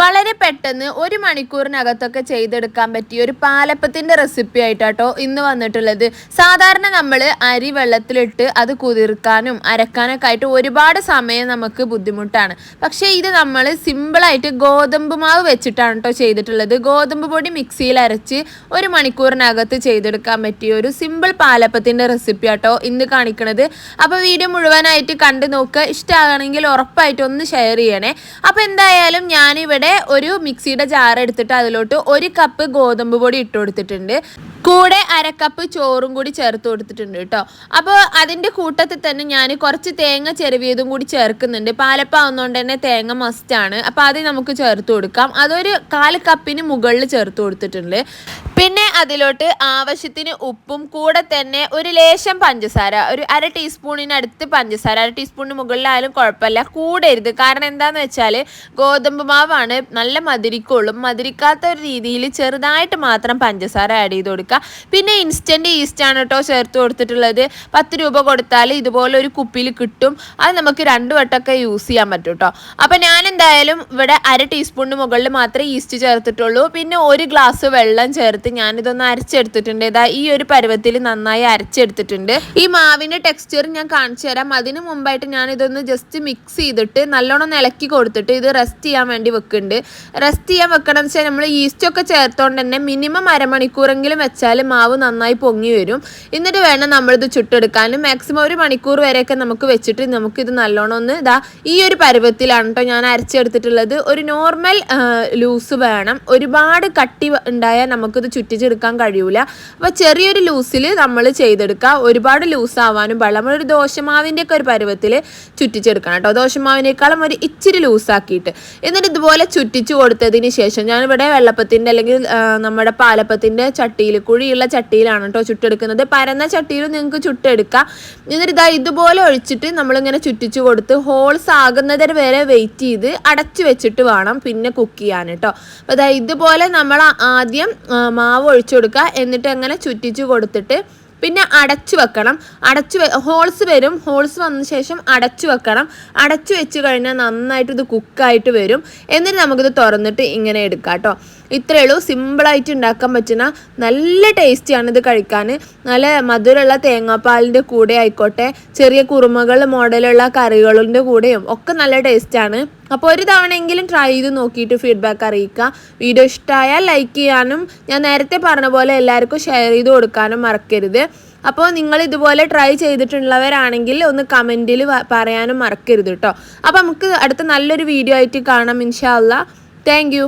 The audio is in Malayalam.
വളരെ പെട്ടെന്ന് ഒരു മണിക്കൂറിനകത്തൊക്കെ ചെയ്തെടുക്കാൻ പറ്റിയ ഒരു പാലപ്പത്തിന്റെ റെസിപ്പി ആയിട്ടാട്ടോ ഇന്ന് വന്നിട്ടുള്ളത്. സാധാരണ നമ്മൾ അരി വെള്ളത്തിലിട്ട് അത് കുതിർക്കാനും അരക്കാനൊക്കെ ആയിട്ട് ഒരുപാട് സമയം നമുക്ക് ബുദ്ധിമുട്ടാണ്. പക്ഷേ ഇത് നമ്മൾ സിമ്പിളായിട്ട് ഗോതമ്പ് മാവ് വെച്ചിട്ടാണ് കേട്ടോ ചെയ്തിട്ടുള്ളത്. ഗോതമ്പ് പൊടി മിക്സിയിൽ അരച്ച് ഒരു മണിക്കൂറിനകത്ത് ചെയ്തെടുക്കാൻ പറ്റിയ ഒരു സിമ്പിൾ പാലപ്പത്തിന്റെ റെസിപ്പി ആട്ടോ ഇന്ന് കാണിക്കണത്. അപ്പോൾ വീഡിയോ മുഴുവനായിട്ട് കണ്ടു നോക്കുക ഇഷ്ടമാകണമെങ്കിൽ ഉറപ്പായിട്ട് ഒന്ന് ഷെയർ ചെയ്യണേ. അപ്പോൾ എന്തായാലും ഞാനിവിടെ ഒരു മിക്സിയുടെ ജാർ എടുത്തിട്ട് അതിലോട്ട് ഒരു കപ്പ് ഗോതമ്പ് പൊടി ഇട്ട് കൊടുത്തിട്ടുണ്ട്. കൂടെ അരക്കപ്പ് ചോറും കൂടി ചേർത്ത് കൊടുത്തിട്ടുണ്ട് കേട്ടോ. അപ്പോൾ അതിന്റെ കൂട്ടത്തിൽ തന്നെ ഞാൻ കുറച്ച് തേങ്ങ ചെരുവിയതും കൂടി ചേർക്കുന്നുണ്ട്. പാലപ്പാവുന്നതുകൊണ്ട് തന്നെ തേങ്ങ മസ്റ്റാണ് അപ്പോൾ അത് നമുക്ക് ചേർത്ത് കൊടുക്കാം. അതൊരു കാൽ കപ്പിന് മുകളിൽ ചേർത്ത് കൊടുത്തിട്ടുണ്ട്. പിന്നെ അതിലോട്ട് ആവശ്യത്തിന് ഉപ്പും കൂടെ തന്നെ ഒരു ലേശം പഞ്ചസാര ഒരു അര ടീസ്പൂണിനടുത്ത് പഞ്ചസാര അര ടീസ്പൂണിന് മുകളിലായാലും കുഴപ്പമില്ല. കൂടരുത്. കാരണം എന്താണെന്ന് വെച്ചാൽ ഗോതമ്പ് മാവാണ് നല്ല മധുരിക്കുള്ളൂ. മധുരിക്കാത്ത ഒരു രീതിയിൽ ചെറുതായിട്ട് മാത്രം പഞ്ചസാര ആഡ് ചെയ്ത് കൊടുക്കുക. പിന്നെ ഇൻസ്റ്റന്റ് ഈസ്റ്റ് ആണ് കേട്ടോ ചേർത്ത് കൊടുത്തിട്ടുള്ളത്. പത്ത് രൂപ കൊടുത്താൽ ഇതുപോലെ ഒരു കുപ്പിയിൽ കിട്ടും. അത് നമുക്ക് രണ്ട് വട്ടമൊക്കെ യൂസ് ചെയ്യാൻ പറ്റും കേട്ടോ അപ്പോൾ ഞാൻ എന്തായാലും ഇവിടെ അര ടീസ്പൂണിന് മുകളിൽ മാത്രമേ ഈസ്റ്റ് ചേർത്തിട്ടുള്ളൂ. പിന്നെ ഒരു ഗ്ലാസ് വെള്ളം ചേർത്ത് ഞാനിതൊന്ന് അരച്ചെടുത്തിട്ടുണ്ട്. ഇതാ ഈ ഒരു പരുവത്തിൽ നന്നായി അരച്ചെടുത്തിട്ടുണ്ട്. ഈ മാവിന്റെ ടെക്സ്ചർ ഞാൻ കാണിച്ചു തരാം. അതിന് മുമ്പായിട്ട് ഞാൻ ഇതൊന്ന് ജസ്റ്റ് മിക്സ് ചെയ്തിട്ട് നല്ലോണം ഇളക്കി കൊടുത്തിട്ട് ഇത് റെസ്റ്റ് ചെയ്യാൻ വേണ്ടി വെക്കുന്നുണ്ട്. റെസ്റ്റ് ചെയ്യാൻ വെക്കണം വെച്ചാൽ നമ്മൾ ഈസ്റ്റൊക്കെ ചേർത്തോണ്ട് തന്നെ മിനിമം അരമണിക്കൂറെങ്കിലും വെച്ചാൽ മാവ് നന്നായി പൊങ്ങി വരും. എന്നിട്ട് വേണം നമ്മളിത് ചുട്ടെടുക്കാനും. മാക്സിമം ഒരു മണിക്കൂർ വരെയൊക്കെ നമുക്ക് വെച്ചിട്ട് നമുക്കിത് നല്ലോണം ഒന്ന് ഇതാ ഈ ഒരു പരുവത്തിലാണ് കേട്ടോ ഞാൻ അരച്ചെടുത്തിട്ടുള്ളത്. ഒരു നോർമൽ ലൂസ് വേണം. ഒരുപാട് കട്ടി ഉണ്ടായാൽ നമുക്കിത് ചുറ്റിച്ചെടുക്കാൻ കഴിയൂല. അപ്പോൾ ചെറിയൊരു ലൂസിൽ നമ്മൾ ചെയ്തെടുക്കുക. ഒരുപാട് ലൂസ് ആവാനും പാടില്ല. നമ്മളൊരു ദോശമാവിന്റെ ഒക്കെ ഒരു പരുവത്തിൽ ചുറ്റിച്ചെടുക്കണം കേട്ടോ. ദോശമാവിനേക്കാളും ഒരു ഇച്ചിരി ലൂസാക്കിയിട്ട്. എന്നിട്ട് ഇതുപോലെ ചുറ്റിച്ച് കൊടുത്തതിന് ശേഷം ഞാനിവിടെ വെള്ളപ്പത്തിന്റെ അല്ലെങ്കിൽ നമ്മുടെ പാലപ്പത്തിന്റെ ചട്ടിയിൽ കുഴിയുള്ള ചട്ടിയിലാണ് കേട്ടോ ചുട്ടെടുക്കുന്നത്. പരന്ന ചട്ടിയിൽ നിങ്ങൾക്ക് ചുട്ടെടുക്കാം. എന്നിട്ട് ഇതാ ഇതുപോലെ ഒഴിച്ചിട്ട് നമ്മളിങ്ങനെ ചുറ്റിച്ച് കൊടുത്ത് ഹോൾസ് ആകുന്നത് വരെ വെയിറ്റ് ചെയ്ത് അടച്ചു വെച്ചിട്ട് വേണം പിന്നെ കുക്ക് ചെയ്യാൻ കേട്ടോ. അപ്പോൾ ഇതാ ഇതുപോലെ നമ്മൾ ആദ്യം മാവ് ഒഴിച്ചു കൊടുക്കുക. എന്നിട്ട് അങ്ങനെ ചുറ്റിച്ചു കൊടുത്തിട്ട് പിന്നെ അടച്ചു വെക്കണം. അടച്ചു ഹോൾസ് വരും. ഹോൾസ് വന്ന ശേഷം അടച്ചു വെക്കണം. അടച്ചു വെച്ച് കഴിഞ്ഞാൽ നന്നായിട്ട് ഇത് കുക്കായിട്ട് വരും. എന്നിട്ട് നമുക്കിത് തുറന്നിട്ട് ഇങ്ങനെ എടുക്കാം കേട്ടോ. ഇത്രയേ ഉള്ളൂ സിമ്പിളായിട്ട് ഉണ്ടാക്കാൻ പറ്റുന്ന നല്ല ടേസ്റ്റിയാണ് ഇത് കഴിക്കാൻ. നല്ല മധുരമുള്ള തേങ്ങാപ്പാലിന്റെ കൂടെ ആയിക്കോട്ടെ ചെറിയ കുറുമകൾ മോഡലുള്ള കറികളുടെ കൂടെയും ഒക്കെ നല്ല ടേസ്റ്റാണ്. അപ്പോൾ ഒരു തവണയെങ്കിലും ട്രൈ ചെയ്ത് നോക്കിയിട്ട് ഫീഡ്ബാക്ക് അറിയിക്കുക. വീഡിയോ ഇഷ്ടമായാൽ ലൈക്ക് ചെയ്യാനും ഞാൻ നേരത്തെ പറഞ്ഞ പോലെ എല്ലാവർക്കും ഷെയർ ചെയ്ത് കൊടുക്കാനും മറക്കരുത്. അപ്പോൾ നിങ്ങൾ ഇതുപോലെ ട്രൈ ചെയ്തിട്ടുള്ളവരാണെങ്കിൽ ഒന്ന് കമന്റിൽ പറയാനും മറക്കരുത് കേട്ടോ. അപ്പോൾ നമുക്ക് അടുത്ത നല്ലൊരു വീഡിയോ ആയിട്ട് കാണാം ഇൻഷാല്ല താങ്ക്